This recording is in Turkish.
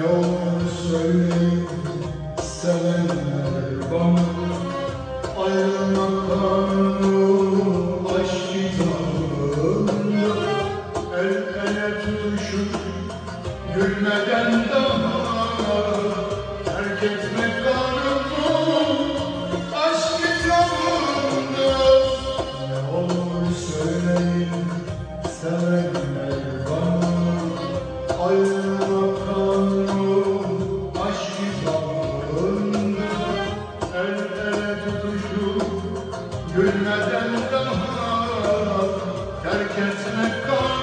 yolunu söyleyin sevenler bana. Ayrılmak kanunu aşk El ele tutuşup gülmeden daha Terk etmek Gülmeden daha Terk etmek kanunu